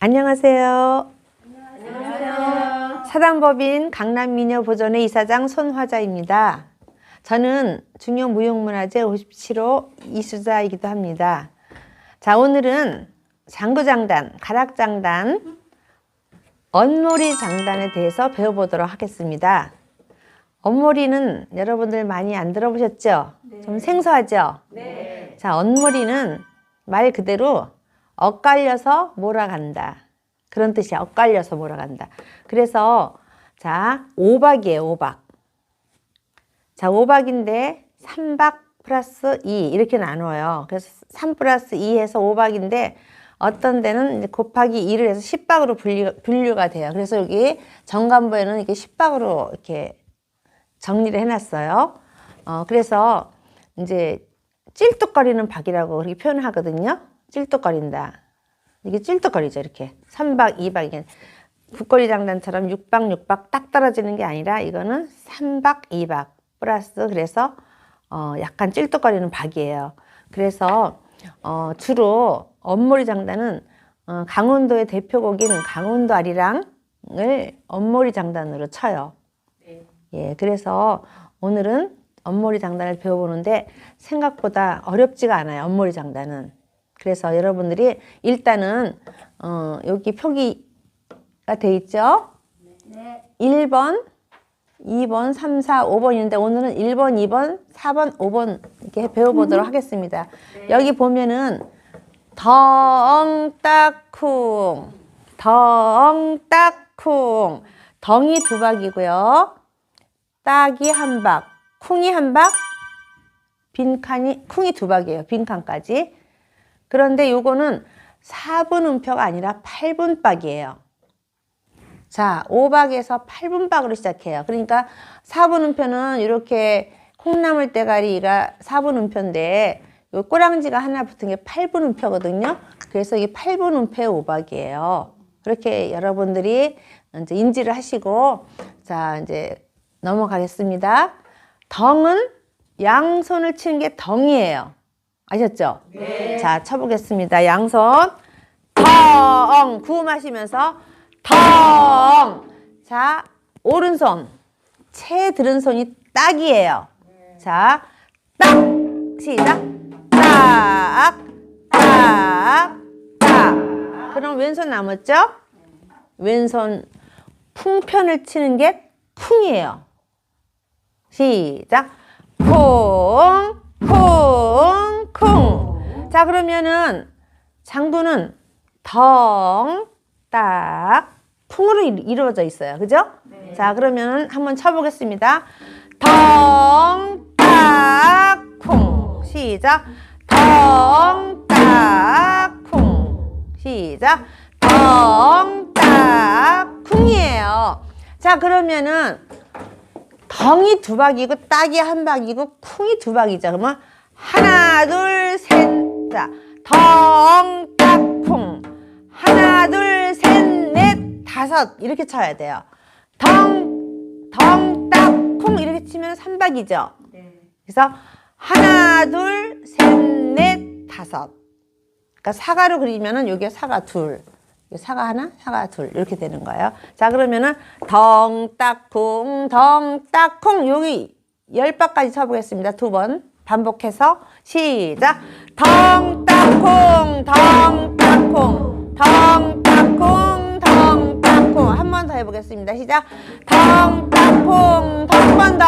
안녕하세요. 사단법인 강남미녀보존의 이사장 손화자입니다. 저는 중요무형문화재 57호 이수자이기도 합니다. 자, 오늘은 장구장단, 가락장단, 언모리 장단에 대해서 배워보도록 하겠습니다. 언모리는 여러분들 많이 안 들어보셨죠? 좀 생소하죠? 자, 언모리는 말 그대로 엇갈려서 몰아간다. 그런 뜻이야. 엇갈려서 몰아간다. 그래서 자, 오박이에요, 오박. 자, 오박인데 3박 플러스 2 이렇게 나눠요. 그래서 3 플러스 2 해서 5박인데 어떤 데는 곱하기 2를 해서 10박으로 분류, 분류 가 돼요. 그래서 여기 정관부에는 이렇게 10박으로 이렇게 정리를 해놨어요. 어, 그래서 이제 찔뚝거리는 박이라고 그렇게 표현을 하거든요. 찔뚝거린다. 이게 찔뚝거리죠, 이렇게. 3박, 2박, 이게. 국거리 장단처럼 6박, 6박 딱 떨어지는 게 아니라 이거는 3박, 2박 플러스 그래서 어, 약간 찔뚝거리는 박이에요. 그래서 어, 주로 엄모리 장단은 어, 강원도의 대표곡인 강원도 아리랑을 엄모리 장단으로 쳐요. 예, 그래서 오늘은 엄모리 장단을 배워보는데 생각보다 어렵지가 않아요. 엄모리 장단은. 그래서 여러분들이 일단은 어, 여기 표기가 돼 있죠? 1번, 2번, 3, 4, 5번 있는데 오늘은 1번, 2번, 4번, 5번 이렇게 배워보도록 하겠습니다. 여기 보면은 덩딱쿵, 덩딱쿵, 덩이 두 박이고요. 딱이 한 박, 쿵이 한 박, 빈칸이 쿵이 두 박이에요. 빈칸까지. 그런데 요거는 4분 음표가 아니라 8분 박이에요. 자, 5박에서 8분 박으로 시작해요. 그러니까 4분 음표는 이렇게 콩나물 대가리가 4분 음표인데 요 꼬랑지가 하나 붙은 게 8분 음표거든요. 그래서 이게 8분 음표의 5박이에요. 그렇게 여러분들이 이제 인지를 하시고 자, 이제 넘어가겠습니다. 덩은 양손을 치는 게 덩이에요. 아셨죠? 네. 자, 쳐보겠습니다. 양손. 덩. 구음하시면서 덩. 자, 오른손. 채 들은 손이 딱이에요. 자, 딱. 시작. 딱. 딱. 딱. 그럼 왼손 남았죠? 왼손 풍편을 치는 게 쿵이에요. 시작. 쿵, 쿵, 쿵. 자, 그러면은 장구는 덩, 딱, 쿵으로 이- 이루어져 있어요. 그죠? 자, 그러면 한번 쳐보겠습니다. 덩, 딱, 쿵. 시작. 덩, 딱, 쿵. 시작. 덩, 딱, 쿵이에요. 자, 그러면은 덩이 두 박이고 딱이 한 박이고 쿵이 두 박이죠. 그러면 하나 둘 셋. 자, 덩, 딱, 쿵. 하나 둘 셋, 넷, 다섯 이렇게 쳐야 돼요. 덩, 덩, 딱, 쿵 이렇게 치면 삼박이죠. 그래서 하나 둘 셋, 넷, 다섯. 그러니까 사과로 그리면은 여기에 사과 둘. 사과 하나, 사과 둘 이렇게 되는 거예요. 자 그러면은 덩딱쿵, 덩딱쿵 여기 열 박까지 쳐보겠습니다. 두 번 반복해서 시작. 덩딱쿵, 덩딱쿵, 덩딱쿵, 덩딱쿵 한번 더 해보겠습니다. 시작. 덩딱쿵, 한번 더.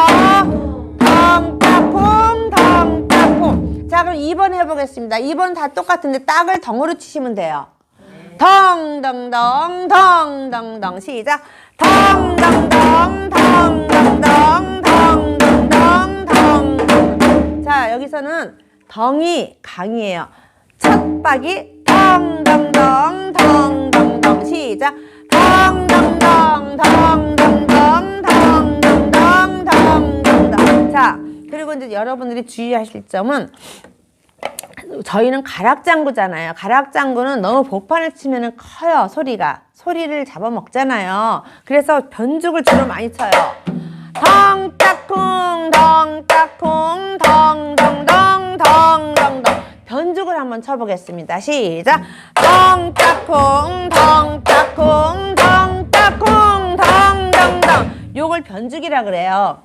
덩딱쿵, 덩딱쿵. 자 그럼 2번 해보겠습니다. 2번 다 똑같은데 딱을 덩으로 치시면 돼요. 덩덩덩 덩덩덩 시작 덩덩덩 덩덩덩 자 여기서는 덩이 강이에요. 첫 박이 덩덩덩 덩덩덩 시작 덩덩덩 덩덩덩 덩덩덩 덩덩덩 자 그리고 이제 여러분들이 주의하실 점은 저희는 가락장구잖아요. 가락장구는 너무 복판을 치면 커요, 소리가. 소리를 잡아먹잖아요. 그래서 변죽을 주로 많이 쳐요. 덩따 쿵, 덩따쿵, 덩 덩덩, 덩덩 덩. 변죽을 한번 쳐보겠습니다. 시작. 덩따콩 덩따콩 덩따콩 덩덩덩. 요걸 변주기라 그래요.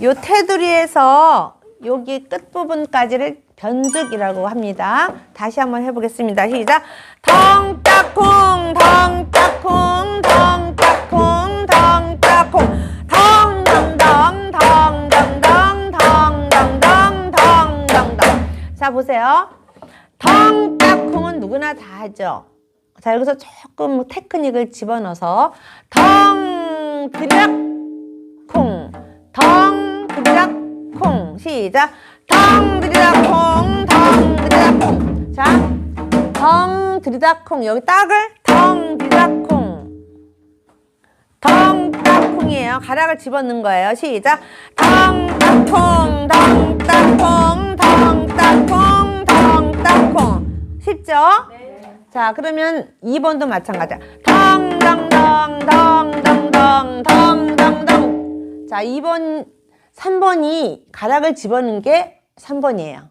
요 테두리에서 여기 끝부분까지를 변죽이라고 합니다. 다시 한번 해보겠습니다. 시작. 덩따콩, 덩따콩, 자, 보세요. 덩따콩은 누구나 다 하죠. 자, 여기서 조금 테크닉을 집어넣어서 덩, 드락, 콩, 덩, 드락, 콩. 시작. 덩, 드락, 콩, 덩, 드락, 콩. 자, 덩, 드락, 콩. 여기 딱을 덩, 드락, 콩. 덩, 딱, 콩이에요. 가락을 집어넣는 거예요. 시작. 덩, 딱, 콩, 덩, 딱, 콩, 덩, 딱, 콩, 덩, 딱, 콩. 쉽죠? 자, 그러면 2번도 마찬가지야. 덩 덩 덩, 덩 덩 덩, 덩 덩 덩. 자, 2번, 3번이 가락을 집어넣는 게 3번이에요.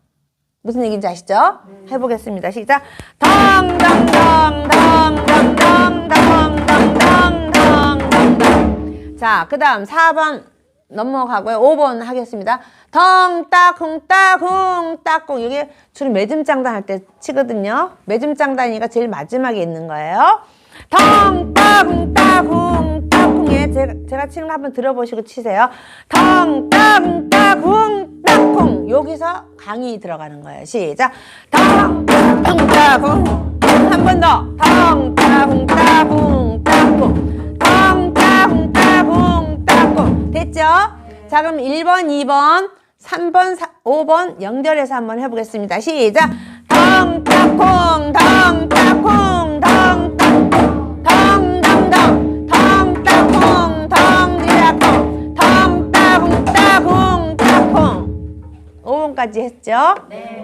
무슨 얘기인지 아시죠? 해보겠습니다. 시작. 덩 덩 덩, 덩 덩 덩, 덩 덩 덩, 덩덩덩. 자, 그 다음 4번 넘어가고요. 5번 하겠습니다. 덩, 따, 쿵, 따, 쿵, 따, 쿵. 이게 주로 매점장단 할 때 치거든요. 매점장단이니까 제일 마지막에 있는 거예요. 덩, 따, 쿵, 따, 쿵, 따, 쿵에 제가, 제가 치는 거 한번 들어보시고 치세요. 덩, 따, 쿵, 따, 쿵, 따, 쿵. 여기서 강이 들어가는 거예요. 시작. 덩, 쿵, 따, 쿵. 한 번 더. 덩, 따, 쿵, 따, 쿵, 따, 쿵. 됐죠? 자, 그럼 1번, 2번, 3번, 4, 5번 연결해서 한번 해보겠습니다. 시작. 덩, 따, 콩, 덩, 따, 콩, 덩, 따, 콩, 덩, 덩, 덩, 덩, 따, 콩, 덩, 디라, 콩, 덩, 따, 콩, 따, 콩, 따, 콩. 5번까지 했죠?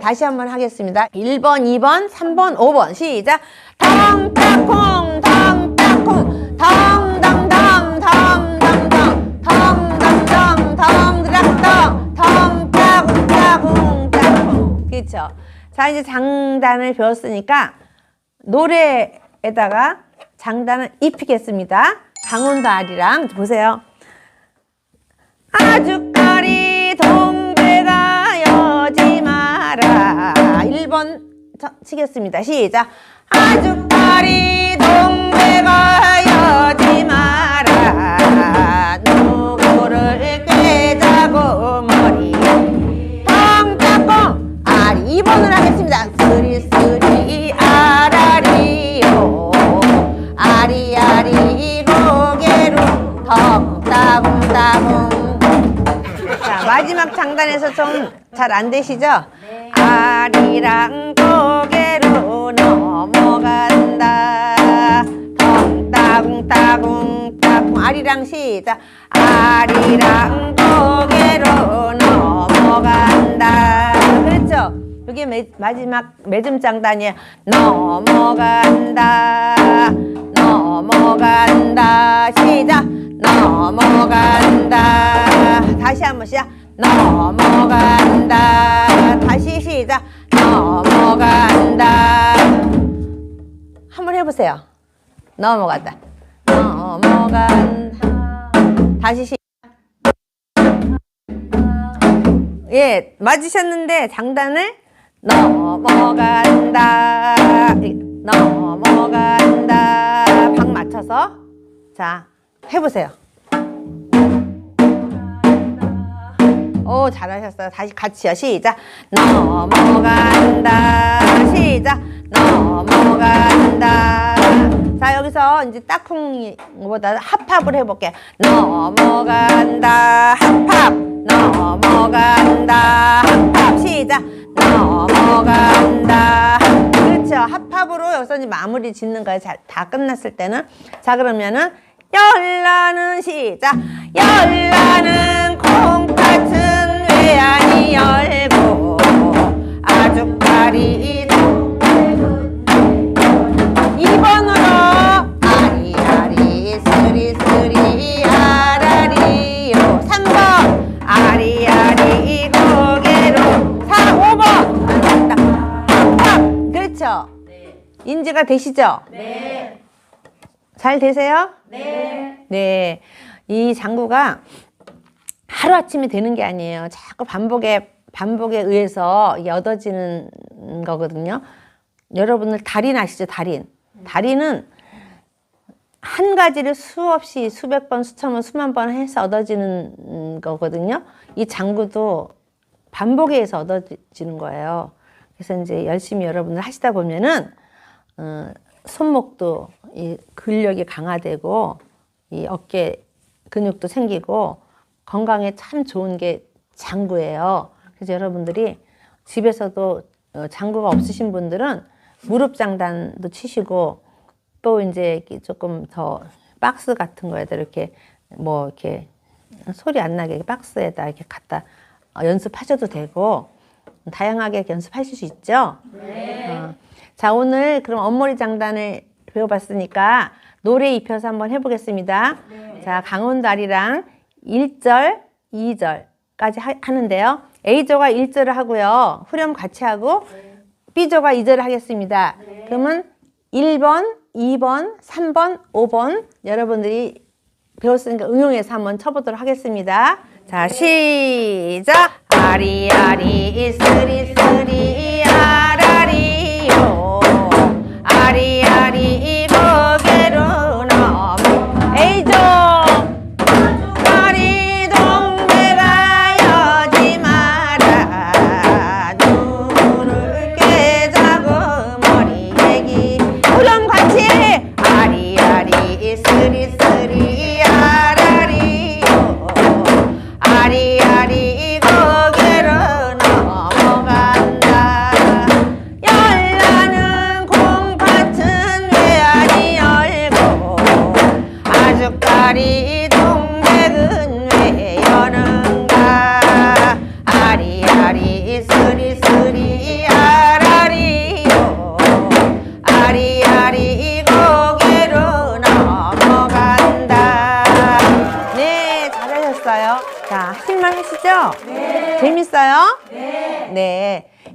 다시 한번 하겠습니다. 1번, 2번, 3번, 5번. 시작. 덩, 따, 콩, 덩, 따, 콩, 덩, 덩, 그렇죠? 자, 이제 장단을 배웠으니까 노래에다가 장단을 입히겠습니다. 강원도 아리랑 보세요. 아주까리 동백아 여지 마라 1번 치겠습니다 시작 아주까리 동백아 여지 마라 3번을 하겠습니다. 스리스리 아라리요 아리아리 로게로 덕다붕다붕 자 마지막 장단에서 좀 잘 안 되시죠? 아리랑 고개로 넘어간다. 덩따궁따궁따궁 아리랑 시작. 아리랑 이게 매, 마지막 매점 장단이에요. 넘어간다. 넘어간다. 시작. 넘어간다. 다시 한번 시작. 넘어간다. 다시 시작. 넘어간다. 한번 해보세요. 넘어간다. 넘어간다. 다시 시작. 예, 맞으셨는데 장단을 넘어간다. 넘어간다. 박 맞춰서 자 해보세요. 오 잘하셨어요. 다시 같이요. 시작. 넘어간다. 시작. 넘어간다. 자 여기서 이제 딱콩보다 합합을 해볼게. 넘어간다. 합합. 넘어간다. 합합. 시작. 넘어간다. 그렇죠. 합합으로 여기서 이제 마무리 짓는 거예요. 잘, 다 끝났을 때는. 자 그러면은 열라는 시작. 열라 인지가 되시죠? 네. 잘 되세요? 네. 네. 이 장구가 하루아침에 되는 게 아니에요. 자꾸 반복에, 반복에 의해서 이게 얻어지는 거거든요. 여러분들 달인 아시죠? 달인. 달인은 한 가지를 수없이 수백 번, 수천 번, 수만 번 해서 얻어지는 거거든요. 이 장구도 반복에 의해서 얻어지는 거예요. 그래서 이제 열심히 여러분들 하시다 보면은 어, 손목도 이 근력이 강화되고 이 어깨 근육도 생기고 건강에 참 좋은 게 장구예요. 그래서 여러분들이 집에서도 어, 장구가 없으신 분들은 무릎 장단도 치시고 또 이제 조금 더 박스 같은 거에다 이렇게 뭐 이렇게 소리 안 나게 박스에다 이렇게 갖다 어, 연습하셔도 되고 다양하게 연습하실 수 있죠. 어. 자 오늘 그럼 앞머리 장단을 배워봤으니까 노래 입혀서 한번 해보겠습니다. 자 강원다리랑 1절, 2절까지 하, 하는데요. A조가 1절을 하고요. 후렴 같이 하고 B조가 2절을 하겠습니다. 그러면 1번, 2번, 3번, 5번 여러분들이 배웠으니까 응용해서 한번 쳐보도록 하겠습니다. 자, 시작! 아리아리 아 아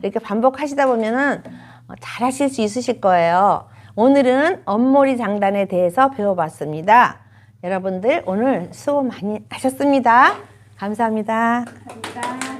이렇게 반복하시다 보면은 어, 잘하실 수 있으실 거예요. 오늘은 앞머리 장단에 대해서 배워봤습니다. 여러분들 오늘 수고 많이 하셨습니다. 감사합니다. 감사합니다.